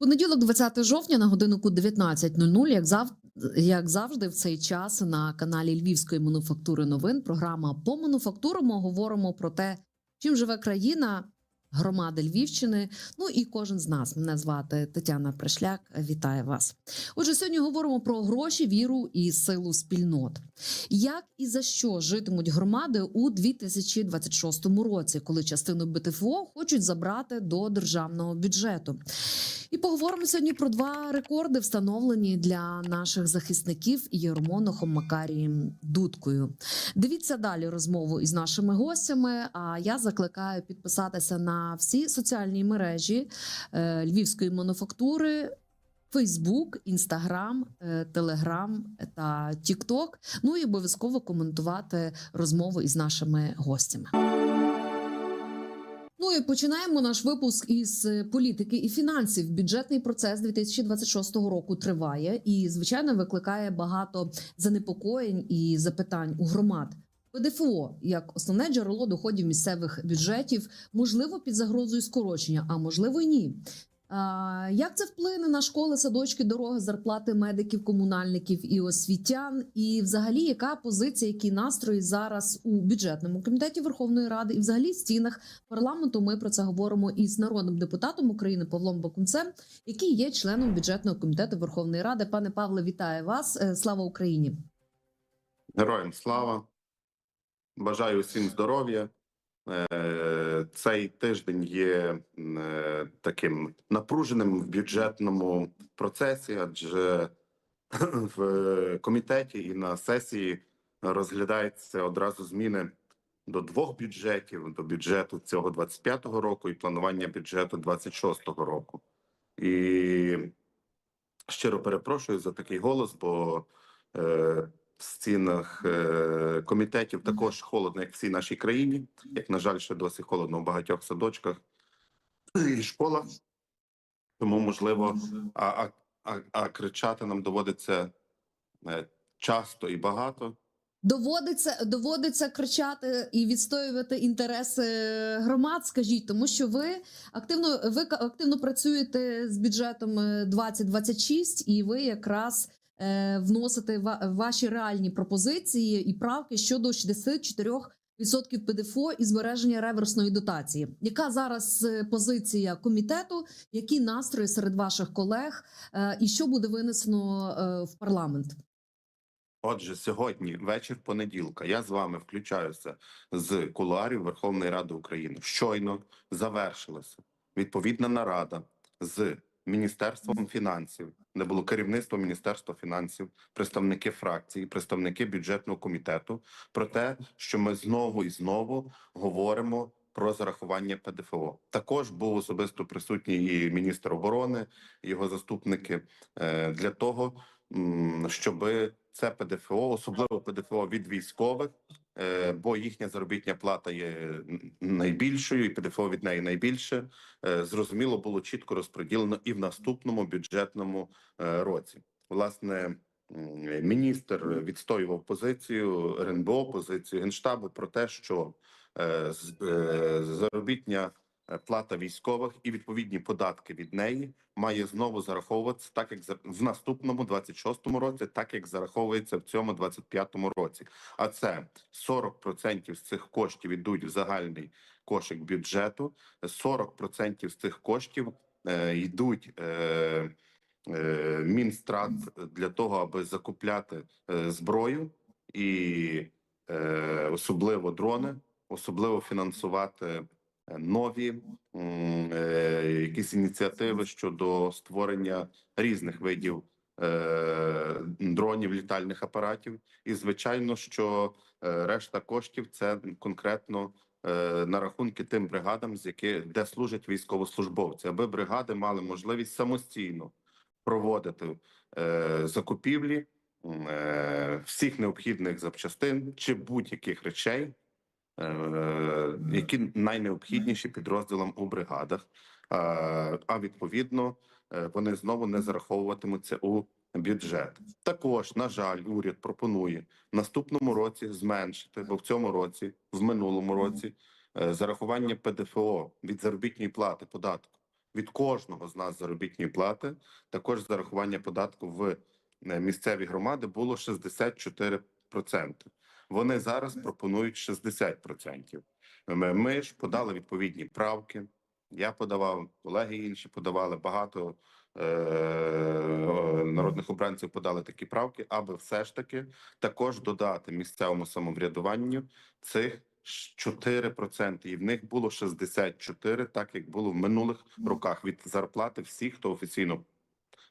Понеділок, 20 жовтня, на годиннику 19.00, як зав... як завжди, в цей час на каналі Львівської мануфактури новин. Програма по мануфактурам говоримо про те, чим живе країна, громади Львівщини. Ну і кожен з нас. Мене звати Тетяна Пришляк. Вітаю вас. Отже, сьогодні говоримо про гроші, віру і силу спільнот. Як і за що житимуть громади у 2026 році, коли частину БТФО хочуть забрати до державного бюджету? І поговоримо сьогодні про два рекорди, встановлені для наших захисників Єрмонохом Макарієм Дудкою. Дивіться далі розмову із нашими гостями. А я закликаю підписатися на всі соціальні мережі е, Львівської мануфактури. Фейсбук, Інстаграм, Телеграм та Тікток. Ну і обов'язково коментувати розмову із нашими гостями. Ну і починаємо наш випуск із е, політики і фінансів. Бюджетний процес 2026 року триває і, звичайно, викликає багато занепокоєнь і запитань у громад. ПДФО як основне джерело доходів місцевих бюджетів, можливо, під загрозою скорочення, а можливо, ні. А, Як це вплине на школи, садочки, дороги, зарплати медиків, комунальників і освітян? І, взагалі, яка позиція, які настрої зараз у бюджетному комітеті Верховної Ради і взагалі в стінах парламенту? Ми про це говоримо із народним депутатом України Павлом Бакунцем, який є членом бюджетного комітету Верховної Ради. Пане Павле, вітаю вас! Е, Слава Україні! Героям слава! Бажаю усім здоров'я. Е, Цей тиждень є е, таким напруженим в бюджетному процесі, адже в комітеті і на сесії розглядаються одразу зміни до двох бюджетів: до бюджету цього 25-го року і планування бюджету 26-го року. І щиро перепрошую за такий голос, бо е, в стінах е, комітетів також холодно, як в всій нашій країні. Як на жаль, ще досі холодно в багатьох садочках і школах. Тому можливо, а, а, а, а кричати нам доводиться е, часто і багато. Доводиться доводиться кричати і відстоювати інтереси громад. Скажіть, тому що ви активно ви активно працюєте з бюджетом е, 2026, і ви якраз е, вносите ва- ваші реальні пропозиції і правки щодо 64% ПДФО і збереження реверсної дотації. Яка зараз е, позиція комітету? Які настрої серед ваших колег, е, і що буде винесено в парламент? Отже, сьогодні вечір понеділка. Я з вами включаюся з кулуарів Верховної Ради України. Щойно завершилася відповідна нарада з Міністерством фінансів, де було керівництво Міністерства фінансів, представники фракції, представники бюджетного комітету про те, що ми знову і знову говоримо про зарахування ПДФО. Також був особисто присутній і міністр оборони, його заступники е, для того, щоб це ПДФО, особливо ПДФО від військових, бо їхня заробітня плата є найбільшою, і ПДФО від неї найбільше. е, Зрозуміло, було чітко розподілено і в наступному бюджетному е, році. Власне, міністр відстоював позицію РНБО, позицію генштабу про те, що е, е, заробітня е, плата військових і відповідні податки від неї має знову зараховуватися так, як в наступному 26-му році, так як зараховується в цьому 25-му році. А це 40% з цих коштів йдуть в загальний кошик бюджету, 40% з цих коштів е, йдуть. Е, е, Мінстрат для того, аби закупляти е, зброю і е, особливо дрони, особливо фінансувати е, нові е, якісь ініціативи щодо створення різних видів е, дронів, літальних апаратів. І звичайно, що е, решта коштів це конкретно е, на рахунки тим бригадам, з які де служать військовослужбовці, аби бригади мали можливість самостійно проводити е, закупівлі е, всіх необхідних запчастин чи будь-яких речей, які найнеобхідніші підрозділам у бригадах. А, а відповідно, е, вони знову не зараховуватимуться у бюджет. Також, на жаль, уряд пропонує в наступному році зменшити, бо в цьому році, в минулому році, е, зарахування ПДФО від заробітної плати податку від кожного з нас заробітної плати, також зарахування податку в е, місцеві громади було 64%. Вони зараз пропонують 60%. Ми, ж подали відповідні правки. Я подавав, колеги інші подавали багато е, народних обранців подали такі правки, аби все ж таки також додати місцевому самоврядуванню цих ш- 4%. І в них було 64, так як було в минулих роках від зарплати всіх, хто офіційно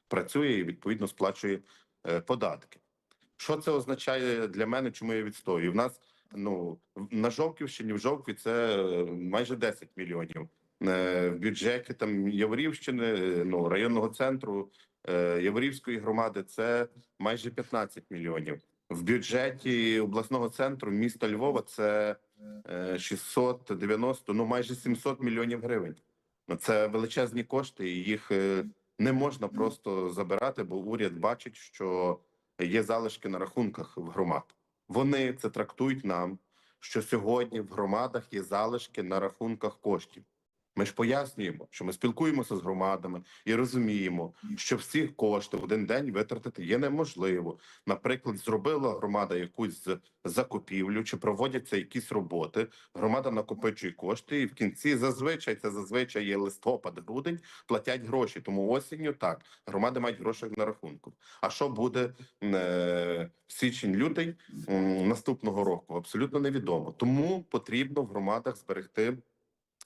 працює і відповідно сплачує е, податки. Що це означає для мене? Чому я відстоюю? В нас ну на Жовківщині в Жовкві це е, майже 10 мільйонів. Е, В бюджеті там Яворівщини, е, ну районного центру Яворівської громади це майже 15 мільйонів. В бюджеті обласного центру міста Львова це е, 690, ну майже 700 мільйонів гривень. Ну, Це величезні кошти, і їх не можна просто забирати, бо уряд бачить, що є залишки на рахунках в громад. Вони це трактують нам, що сьогодні в громадах є залишки на рахунках коштів. Ми ж пояснюємо, що ми спілкуємося з громадами і розуміємо, що всі кошти в один день витратити є неможливо. Наприклад, зробила громада якусь закупівлю чи проводяться якісь роботи. Громада накопичує кошти, і в кінці зазвичай це зазвичай є листопад, грудень, платять гроші. Тому осінню так громади мають гроші на рахунку. А що буде е, січень, лютий м, наступного року? Абсолютно невідомо. Тому потрібно в громадах зберегти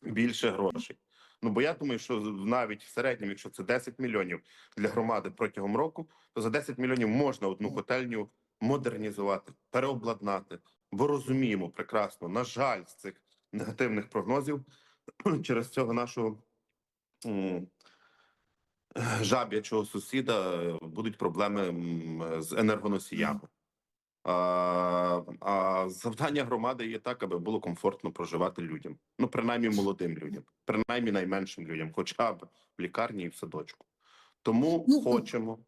більше грошей. Ну бо я думаю, що навіть в середньому, якщо це 10 мільйонів для громади протягом року, то за 10 мільйонів можна одну котельню модернізувати, переобладнати. Бо розуміємо прекрасно, на жаль, з цих негативних прогнозів через цього нашого жаб'ячого сусіда е, будуть проблеми з енергоносіями. А, а завдання громади є так, аби було комфортно проживати людям. Ну, принаймні молодим людям, принаймні найменшим людям, хоча б в лікарні і в садочку. Тому Ну, хочемо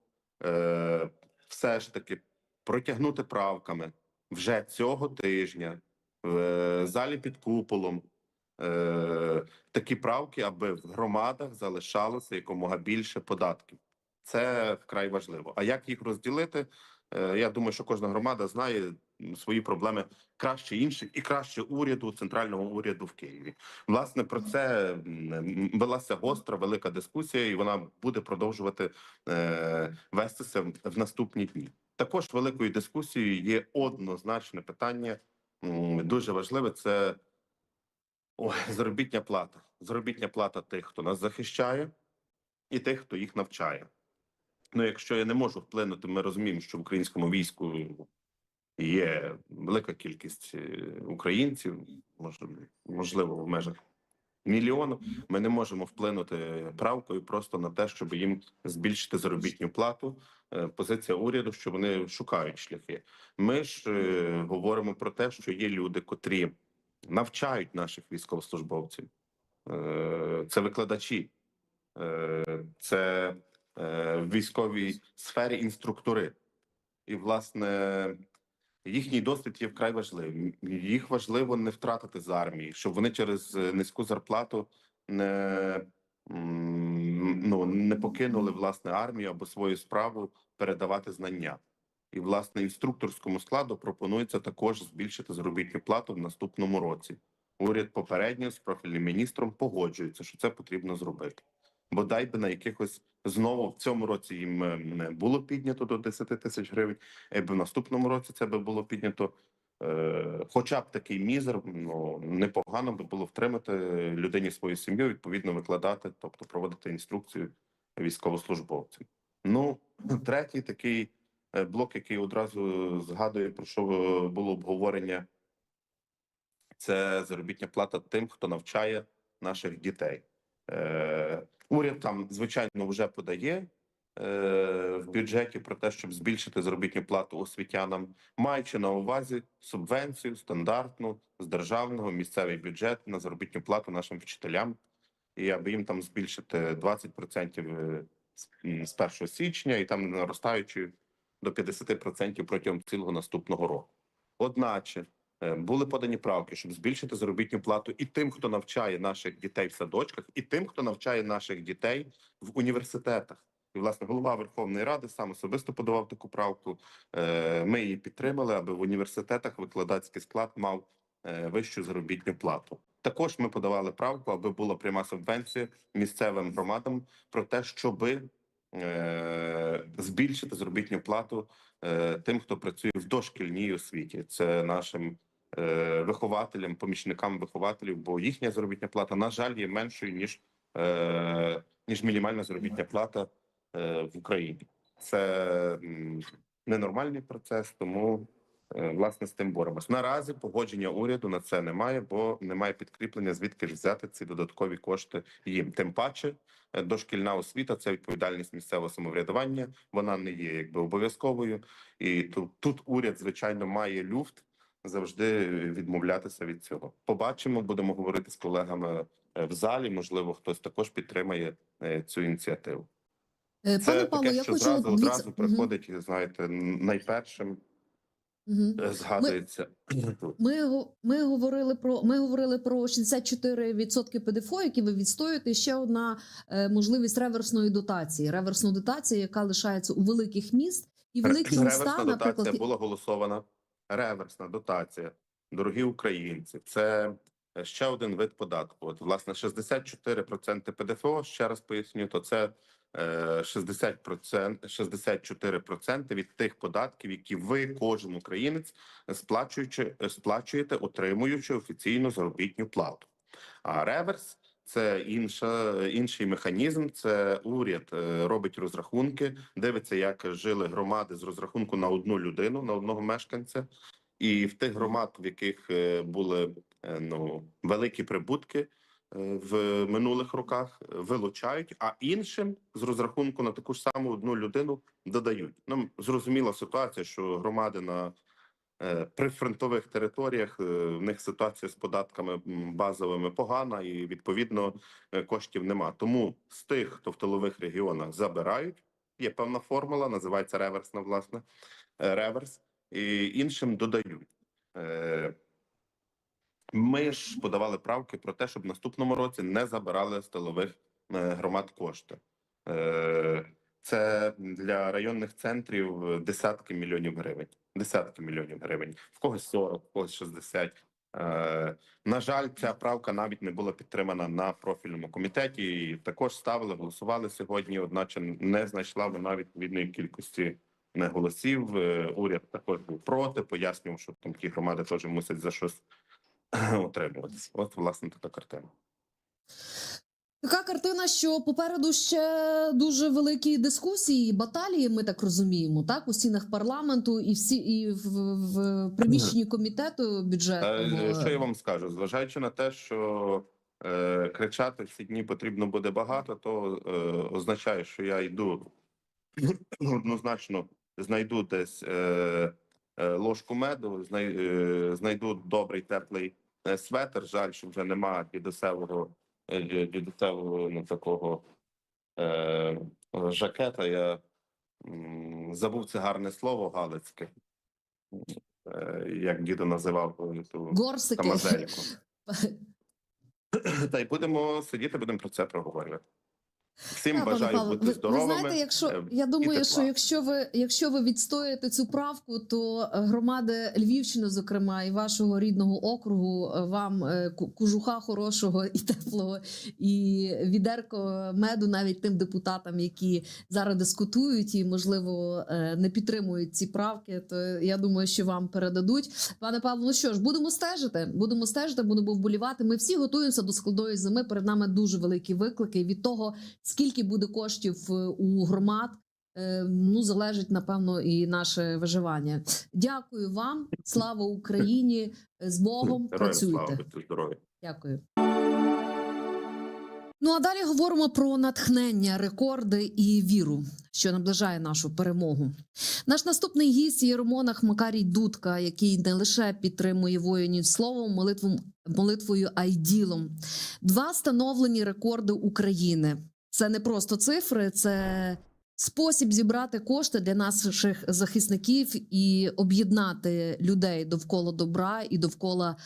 е, все ж таки протягнути правками вже цього тижня в е, залі під куполом. Е, такі правки, аби в громадах залишалося якомога більше податків. Це вкрай важливо. А як їх розділити? Е, Я думаю, що кожна громада знає свої проблеми краще інших і краще уряду, центрального уряду в Києві. Власне про це велася гостра велика дискусія, і вона буде продовжувати е, вестися в- наступні дні. Також великою дискусією є однозначне питання, дуже важливе. Це заробітня плата. Заробітня плата тих, хто нас захищає, і тих, хто їх навчає. Ну, якщо я не можу вплинути, ми розуміємо, що в українському війську є велика кількість е, українців, можливо, в межах мільйону. Ми не можемо вплинути правкою просто на те, щоб їм збільшити заробітну плату. Е, Позиція уряду, що вони шукають шляхи. Ми ж е, говоримо про те, що є люди, котрі навчають наших військовослужбовців. Це викладачі, це в військовій сфері інструктори. І, власне, їхній досвід є вкрай важливим. Їх важливо не втратити з армії, щоб вони через е, низьку зарплату не, ну, не покинули власне армію або свою справу передавати знання. І, власне, інструкторському складу пропонується також збільшити заробітну плату в наступному році. Уряд попередньо з профільним міністром погоджується, що це потрібно зробити. Бодай би на якихось знову в цьому році їм е, не було піднято до 10 тисяч гривень, якби в наступному році це би було піднято. Е, хоча б такий мізер, ну непогано би було втримати людині свою сім'ю, відповідно викладати, тобто проводити інструкцію військовослужбовцям. Ну, третій такий е, блок, який одразу згадує, про що е, було обговорення, це заробітня плата тим, хто навчає наших дітей. Е, уряд там, звичайно, вже подає е, в бюджеті про те, щоб збільшити заробітну плату освітянам, маючи на увазі субвенцію стандартну з державного місцевий бюджет на заробітну плату нашим вчителям, і аби їм там збільшити 20% з- м, з 1 січня, і там наростаючи до 50% протягом цілого наступного року. Одначе Е, Були подані правки, щоб збільшити заробітну плату і тим, хто навчає наших дітей в садочках, і тим, хто навчає наших дітей в університетах. І власне голова Верховної Ради сам особисто подавав таку правку. Е, Ми її підтримали, аби в університетах викладацький склад мав е, вищу заробітну плату. Також ми подавали правку, аби була пряма субвенція місцевим громадам про те, щоби е, збільшити заробітну плату е, тим, хто працює в дошкільній освіті. Це нашим е, вихователям, помічникам вихователів, бо їхня заробітна плата, на жаль, є меншою ніж, е, ніж мінімальна заробітна плата е, в Україні. Це ненормальний процес, тому е, власне з тим боремось. Наразі погодження уряду на це немає, бо немає підкріплення, звідки ж взяти ці додаткові кошти їм. Тим паче, е, дошкільна освіта це відповідальність місцевого самоврядування. Вона не є якби обов'язковою, і тут, тут уряд, звичайно, має люфт завжди відмовлятися від цього. Побачимо, будемо говорити з колегами е, в залі. Можливо, хтось також підтримає е, цю ініціативу. Е, Це Пане Павло, таке, я що хочу зразу дивіться- одразу приходить, знаєте, найпершим е, згадується. Ми, го- ми говорили про ми говорили про 64% ПДФО, які ви відстоюєте. Ще одна е, можливість реверсної дотації. Реверсна дотація, яка лишається у великих міст і великі Реверсна міста, дотація наприклад, була голосована. Реверсна дотація, дорогі українці. Це е, ще один вид податку. От, власне, 64% ПДФО, ще раз поясню, то це е, 60%, 64% від тих податків, які ви, кожен українець, сплачуючи, сплачуєте, отримуючи офіційну заробітну плату. А реверс це інша, інший механізм. Це уряд е, робить розрахунки, дивиться, як жили громади з розрахунку на одну людину, на одного мешканця. І в тих громад, в яких е, були е, ну великі прибутки в минулих роках, вилучають, а іншим з розрахунку на таку ж саму одну людину додають. Ну зрозуміла ситуація, що громади на е, прифронтових територіях е, в них ситуація з податками базовими погана, і відповідно е, коштів нема. Тому з тих, хто в тилових регіонах забирають, є певна формула, називається реверсна, власне реверс, і іншим додають. Ми ж подавали правки про те, щоб в наступному році не забирали е, громад кошти. Це для районних центрів десятки мільйонів гривень. Десятки мільйонів гривень. В когось 40, в когось 60. Е, На жаль, ця правка навіть не була підтримана на профільному комітеті. І також ставили, голосували сьогодні, одначе не знайшла вона відповідної кількості голосів. Е, Уряд також був проти, пояснював, що там ті громади теж мусять за щось отримуватися. От, власне, така картина. Така картина, що попереду ще дуже великі дискусії, баталії. Ми так розуміємо, так у стінах парламенту і всі і в, в приміщенні комітету Е, бюджетного. Що я вам скажу? Зважаючи на те, що е, кричати в ці дні потрібно буде багато, то е, означає, що я йду однозначно знайду десь е, е, ложку меду, знай, е, знайду добрий теплий е, светр. Жаль, що вже нема дідусевого е, ді- ну, такого е, жакета. Я забув це гарне слово галицьке. Е, як діду називав е, ту Горсики. Та й будемо сидіти, будемо про це проговорювати. Всім Так, бажаю Павло, бути ви, здоровими. Ви знаєте, якщо е, я думаю, що якщо ви якщо ви відстоїте цю правку, то е, громади Львівщини, зокрема, і вашого рідного округу, е, вам кужуха хорошого і теплого, і відерко меду навіть тим депутатам, які зараз дискутують і можливо не підтримують ці правки, то я думаю, що вам передадуть. Пане Павло, ну що ж, будемо стежити. Будемо стежити, будемо вболівати. Ми всі готуємося до складної зими. Перед нами дуже великі виклики. І від того, скільки буде коштів е, у громад, е, ну залежить напевно і наше виживання. Дякую вам, слава Україні! З Богом Героям працюйте. здорові. Дякую. Ну а далі говоримо про натхнення, рекорди і віру, що наближає нашу перемогу. Наш наступний гість Єромонах Макарій Дудка, який не лише підтримує воїнів словом, молитвом, молитвою, а й ділом. Два встановлені рекорди України. Це не просто цифри, це спосіб зібрати кошти для наших захисників і об'єднати людей довкола добра і довкола.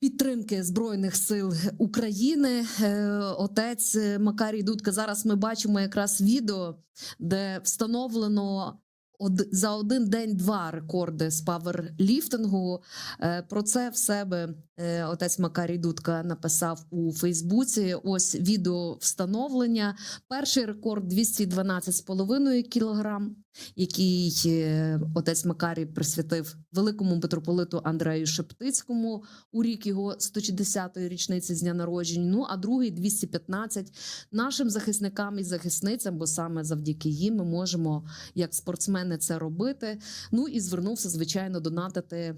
Підтримки збройних сил України, Е, отець Макарій Дудка. Зараз ми бачимо якраз відео, де встановлено за один день два рекорди з паверліфтингу. Е, Про це в себе отець Макарій Дудка написав у Фейсбуці. Ось відео встановлення. Перший рекорд 212,5 кілограм, який е, отець Макарій присвятив великому митрополиту Андрею Шептицькому у рік його 160-ї річниці з дня народження. Ну а другий 215 нашим захисникам і захисницям, бо саме завдяки їм ми можемо як спортсмени це робити. Ну і звернувся, звичайно, донатити.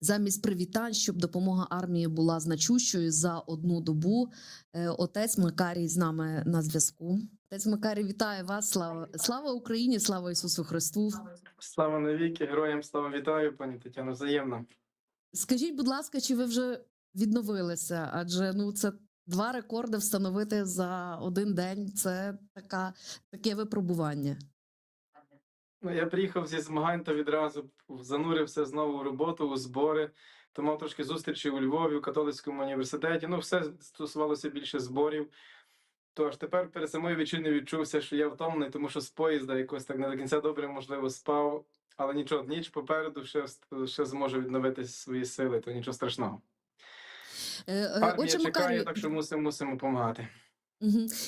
Замість привітань, щоб допомога армії була значущою за одну добу. Е, Отець Макарій з нами на зв'язку. Отець Макарій, вітаю вас. Слава слава Україні, слава Ісусу Христу. Слава навіки, героям слава вітаю, пані Тетяно, взаємно. Скажіть, будь ласка, чи ви вже відновилися? Адже ну це два рекорди встановити за один день. Це така таке випробування. Ну, я приїхав зі змагань та відразу занурився знову у роботу, у збори. То мав трошки зустрічі у Львові, у католицькому університеті. Ну, все стосувалося більше зборів. Тож тепер перед самою вечірнею відчувся, що я втомлений, тому що з поїзда якось так не до кінця добре, можливо, спав. Але нічого, ніч попереду ще, ще зможу відновити свої сили, то нічого страшного. Е, е, Армія чекає, Макарій, так що мусимо, мусимо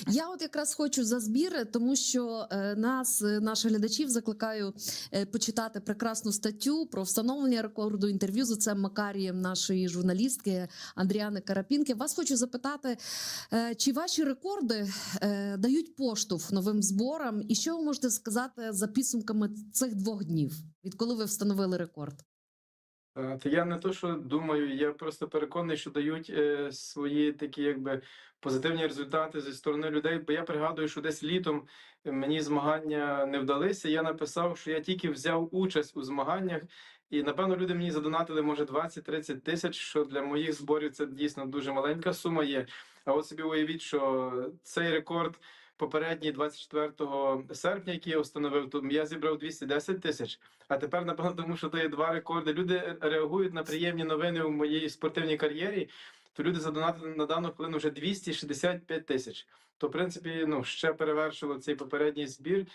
Я от якраз хочу за збір, тому що е, нас, е, наших глядачів, закликаю е, почитати прекрасну статтю про встановлення рекорду інтерв'ю з отцем Макарієм нашої журналістки Андріани Карапінки. Вас хочу запитати, чи ваші рекорди дають поштовх новим зборам, і що ви можете сказати за підсумками цих двох днів, відколи ви встановили рекорд? Е, То я не то, що думаю, я просто переконаний, що дають е, свої такі якби позитивні результати зі сторони людей. Бо я пригадую, що десь літом мені змагання не вдалися. Я написав, що я тільки взяв участь у змаганнях, і напевно люди мені задонатили може 20-30 тисяч. Що для моїх зборів це дійсно дуже маленька сума є. А от собі уявіть, що цей рекорд. Попередній 24 серпня, який я встановив, то я зібрав 210 тисяч. А тепер, напевно, тому що то є два рекорди. Люди реагують на приємні новини у моїй спортивній кар'єрі. То люди задонатили на дану хвилину вже 265 тисяч. То, в принципі, ну ще перевершило цей попередній збір.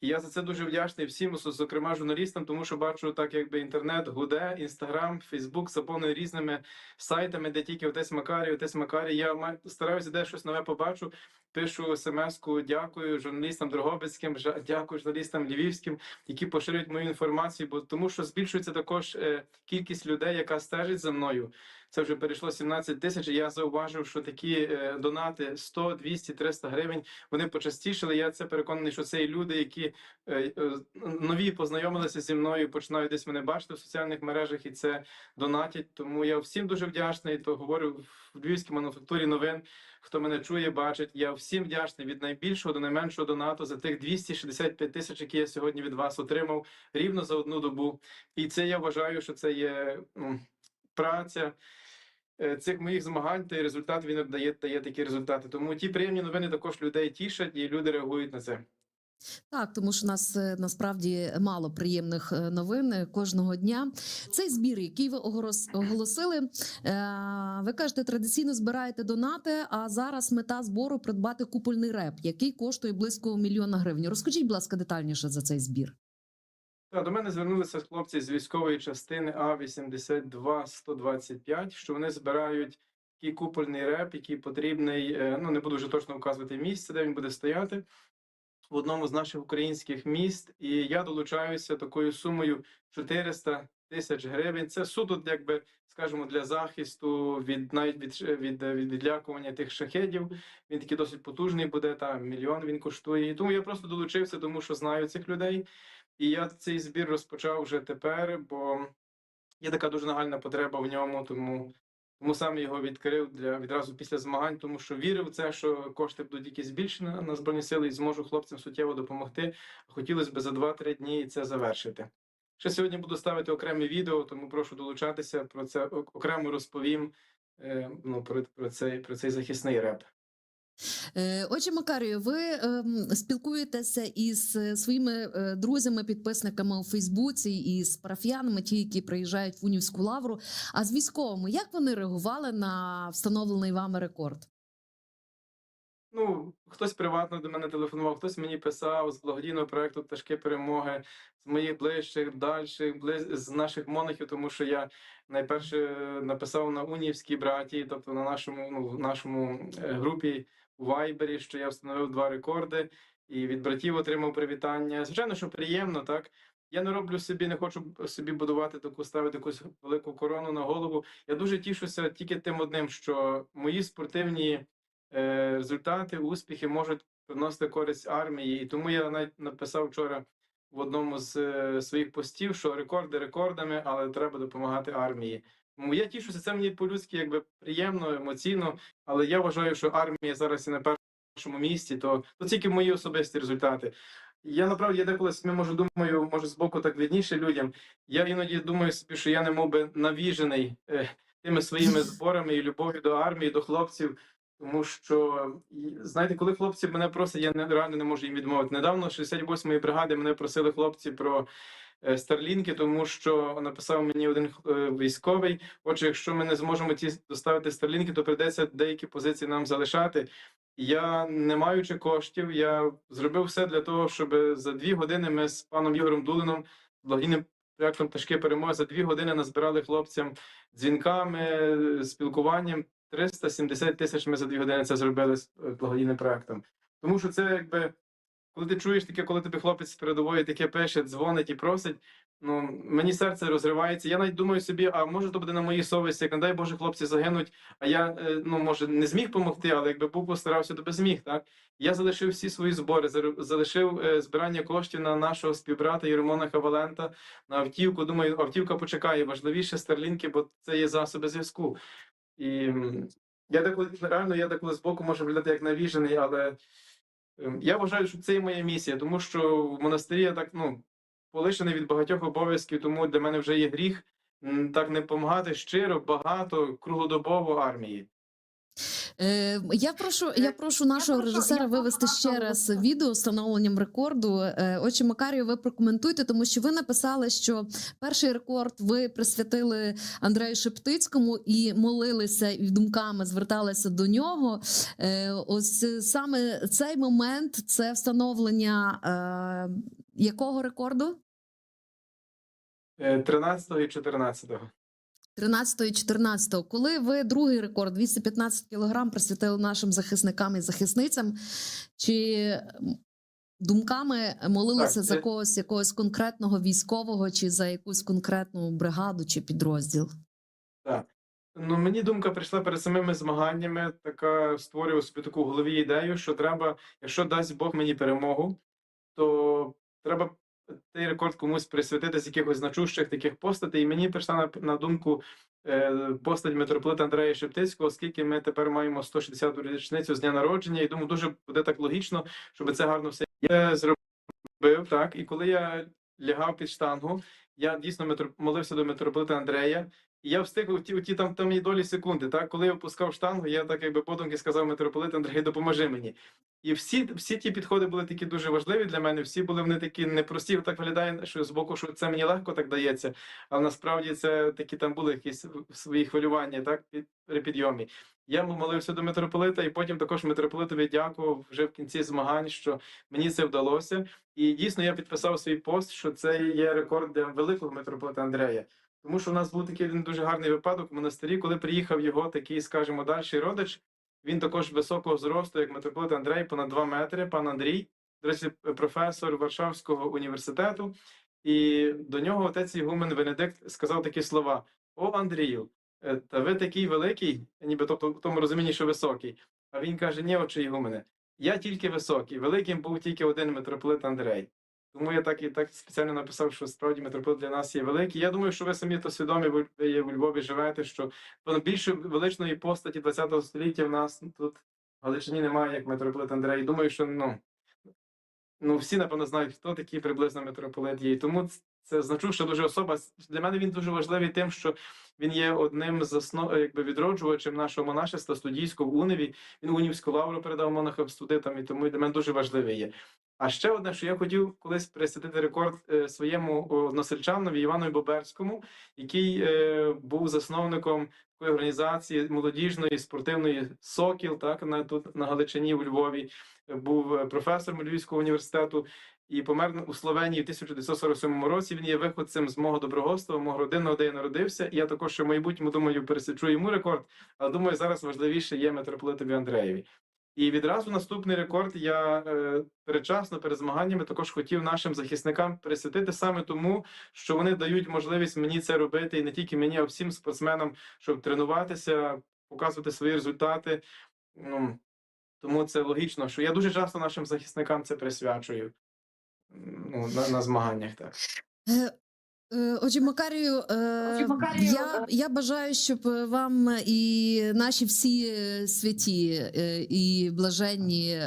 І я за це дуже вдячний всім, зокрема журналістам, тому що бачу, так якби інтернет гуде, інстаграм, фейсбук заповнений різними сайтами, де тільки отець Макарій, отець Макарій. Я стараюся де щось нове побачу. Пишу смс-ку, дякую журналістам Дрогобицьким, дякую журналістам Львівським, які поширюють мою інформацію, бо тому що збільшується також е, кількість людей, яка стежить за мною. Це вже перейшло 17 тисяч. Я зауважив, що такі е, донати 100, 200, 300 гривень вони почастішили. Я це переконаний, що це і люди, які е, е, нові познайомилися зі мною, починають десь мене бачити в соціальних мережах і це донатять. Тому я всім дуже вдячний. То говорю в Львівській мануфактурі новин. Хто мене чує, бачить. Я всім вдячний від найбільшого до найменшого донату за тих 265 тисяч, які я сьогодні від вас отримав рівно за одну добу. І це я вважаю, що це є ну, праця е, цих моїх змагань, та результат він дає, дає такі результати. Тому ті приємні новини також людей тішать, і люди реагують на це. Так, тому що у нас е, насправді мало приємних е, новин кожного дня. Цей збір, який ви оголосили, ви кажете, традиційно збираєте донати. А зараз мета збору придбати купольний реп, який коштує близько мільйона гривень. Розкажіть, будь ласка, детальніше за цей збір. До мене звернулися хлопці з військової частини А 82 125 що вони збирають такий купольний реп, який потрібний. е, Ну не буду вже точно вказувати місце, де він буде стояти в одному з наших українських міст. І я долучаюся такою сумою 400 тисяч гривень. Це суто, якби скажімо, для захисту від навіть від, від, від відлякування тих шахедів. Він такий досить потужний буде. Там мільйон він коштує. І тому я просто долучився, тому що знаю цих людей. І я цей збір розпочав вже тепер, бо є така дуже нагальна потреба в ньому, тому, тому саме його відкрив для відразу після змагань, тому що вірив в це, що кошти будуть якісь збільшені на Збройні Сили і зможу хлопцям суттєво допомогти. Хотілося б за 2-3 дні це завершити. Ще сьогодні буду ставити окреме відео, тому прошу долучатися. Про це окремо розповім е, ну, про, про, цей, про цей захисний реп. Е, Отже, Макарію, ви ем, спілкуєтеся із е, своїми е, друзями, підписниками у Фейсбуці і з парафіянами, ті, які приїжджають в Унівську лавру. А з військовими, як вони реагували на встановлений вами рекорд? Ну, хтось приватно до мене телефонував, хтось мені писав з благодійного проекту Пташки перемоги, з моїх ближчих, дальших, близ... з наших монахів, тому що я найперше написав на Уніївській братії, тобто на нашому, ну, нашому групі Вайбері, що я встановив два рекорди і від братів отримав привітання. Звичайно, що приємно, так. Я не роблю собі, не хочу собі будувати таку, ставити якусь велику корону на голову. Я дуже тішуся тільки тим одним, що мої спортивні е, результати, успіхи можуть приносити користь армії. І тому я навіть написав вчора в одному з е, своїх постів, що рекорди рекордами, але треба допомагати армії. Тому я тішуся, це мені по-людськи якби приємно, емоційно, але я вважаю, що армія зараз і на першому місці, то, то тільки мої особисті результати. Я направді я деколи собі може думаю, може з боку так видніше людям. Я іноді думаю собі, що я не мов би навіжений е, тими своїми зборами і любов'ю до армії, до хлопців. Тому що знаєте, коли хлопці мене просять, я не реально не можу їм відмовити. Недавно 68-ї бригади мене просили хлопці про старлінки, тому що написав мені один е, військовий. Отже, якщо ми не зможемо ті доставити старлінки, то прийдеться деякі позиції нам залишати. Я, не маючи коштів, я зробив все для того, щоб за дві години ми з паном Ігорем Дулином, благодійним проектом Пташки перемоги, за дві години назбирали хлопцям дзвінками, спілкуванням. 370 тисяч ми за дві години це зробили з е, благодійним проектом. Тому що це якби, коли ти чуєш таке, коли тобі хлопець з передової таке пише, дзвонить і просить, ну мені серце розривається. Я навіть думаю собі, а може то буде на моїй совісті, як не дай Боже, хлопці загинуть. А я е, ну може не зміг допомогти, але якби був постарався, то би зміг. Так я залишив всі свої збори, залишив е, збирання коштів на нашого співбрата Єремона Хавалента на автівку. Думаю, автівка почекає. Важливіше старлінки, бо це є засоби зв'язку. І я деколи реально я деколи збоку можу виглядати як навіжений, але я вважаю, що це і моя місія, тому що в монастирі я так ну полишений від багатьох обов'язків, тому для мене вже є гріх так не допомагати щиро, багато, круглодобово армії. Е, я прошу, я прошу нашого режисера прошу вивести ще раз відео з встановленням рекорду. Е, Отже, Макарію, ви прокоментуйте, тому що ви написали, що перший рекорд ви присвятили Андрею Шептицькому і молилися і думками зверталися до нього. Е, Ось е, саме цей момент це встановлення е, якого рекорду? Е, 13 і 14. 13 і 14 коли ви другий рекорд 215 кілограм присвятили нашим захисникам і захисницям, чи думками молилися Так, за когось якогось конкретного військового, чи за якусь конкретну бригаду чи підрозділ? Так. Ну, мені думка прийшла перед самими змаганнями, така створював собі таку в голові ідею, що треба, якщо дасть Бог мені перемогу, то треба цей рекорд комусь присвятити з якихось значущих таких постатей. І мені прийшла на, на думку е, постать митрополита Андрея Шептицького, оскільки ми тепер маємо 160-ту річницю з дня народження, і думаю, дуже буде так логічно, щоб це гарно все я зробив. Так, і коли я лягав під штангу, я дійсно метро... молився до митрополита Андрея. І я встиг у ті, у ті там, там є долі секунди. Так, коли я опускав штангу, я так якби подумки сказав митрополит Андрій, допоможи мені. І всі, всі ті підходи були такі дуже важливі для мене. Всі були вони такі непрості. Так виглядає, що з боку, що це мені легко так дається. Але насправді це такі там були якісь свої хвилювання, так при підйомі. Я молився до митрополита, і потім також митрополитові дякував вже в кінці змагань, що мені це вдалося. І дійсно я підписав свій пост, що це є рекорд для великого митрополита Андрея. Тому що у нас був такий один дуже гарний випадок в монастирі, коли приїхав його такий, скажімо, дальший родич. Він також високого зросту, як митрополит Андрей, понад 2 метри, пан Андрій, до речі, професор Варшавського університету. І до нього отець Ігумен Венедикт сказав такі слова: О, Андрію, е, та ви такий великий, ніби тобто в тому розумінні, що високий. А він каже: Ні, отче Ігумене, я тільки високий, великим був тільки один митрополит Андрей. Тому я так і так спеціально написав, що справді митрополит для нас є великий. Я думаю, що ви самі то свідомі, ви ви у Львові живете, що більше величної постаті ХХ століття в нас тут в Галичині немає, як митрополит Андрей. Думаю, що ну, ну всі, напевно, знають, хто такий приблизно митрополит є. Тому це значуща дуже особа. Для мене він дуже важливий тим, що він є одним з основ, якби відроджувачем нашого монашества студійського в Уневі. Він унівську лавру передав монахам студентам, і тому для мене дуже важливий є. А ще одне, що я хотів колись присвятити рекорд е, своєму односельчанові Івану Боберському, який е, був засновником організації молодіжної спортивної Сокіл, так на тут на Галичині у Львові. Був е, професором Львівського університету і помер у Словенії в 1947 році. Він є виходцем з мого доброгоства, мого родинного, де я народився. І я також ще в майбутньому думаю, пересічу йому рекорд. Але думаю, зараз важливіше є митрополитові Андреєві. І відразу наступний рекорд я е, передчасно перед змаганнями також хотів нашим захисникам присвятити саме тому, що вони дають можливість мені це робити, і не тільки мені, а всім спортсменам, щоб тренуватися, показувати свої результати. Ну, тому це логічно, що я дуже часто нашим захисникам це присвячую ну, на, на змаганнях. Так. Е, е, Отже, Макарію, я, е, я бажаю, щоб вам і наші всі святі і блаженні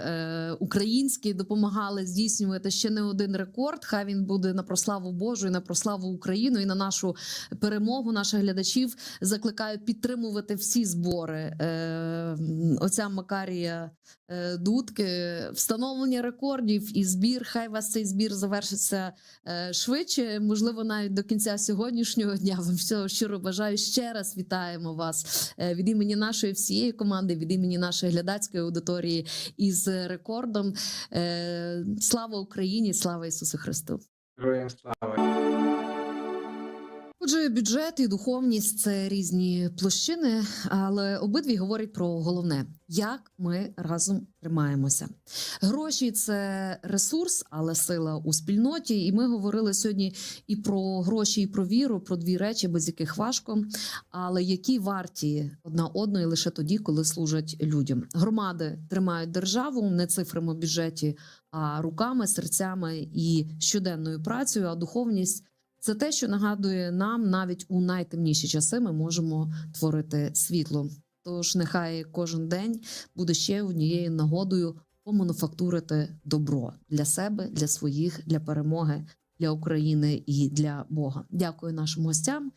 українські допомагали здійснювати ще не один рекорд. Хай він буде на прославу Божу, і на прославу Україну і на нашу перемогу. Наших глядачів закликаю підтримувати всі збори. М, Отця Макарія Дудки, встановлення рекордів і збір. Хай вас цей збір завершиться е, швидше, можливо, навіть до кінця сьогоднішнього дня. Вам всього щиро бажаю. Ще раз вітаємо вас е, від імені нашої всієї команди, від імені нашої глядацької аудиторії із рекордом. Е, Слава Україні! Слава Ісусу Христу! Героям слава! Отже, бюджет і духовність це різні площини, але обидві говорять про головне, як ми разом тримаємося. Гроші це ресурс, але сила у спільноті. І ми говорили сьогодні і про гроші, і про віру, про дві речі, без яких важко, але які варті одна одної лише тоді, коли служать людям. Громади тримають державу не цифрами бюджеті, а руками, серцями і щоденною працею. А духовність це те, що нагадує нам навіть у найтемніші часи ми можемо творити світло. Тож нехай кожен день буде ще однією нагодою помануфактурити добро для себе, для своїх, для перемоги, для України і для Бога. Дякую нашим гостям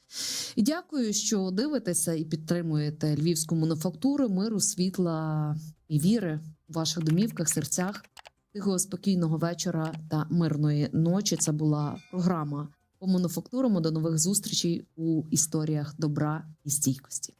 і дякую, що дивитеся і підтримуєте львівську мануфактуру, миру, світла і віри в ваших домівках, серцях. Тихого спокійного вечора та мирної ночі. Це була програма по мануфактурам. До нових зустрічей у історіях добра і стійкості.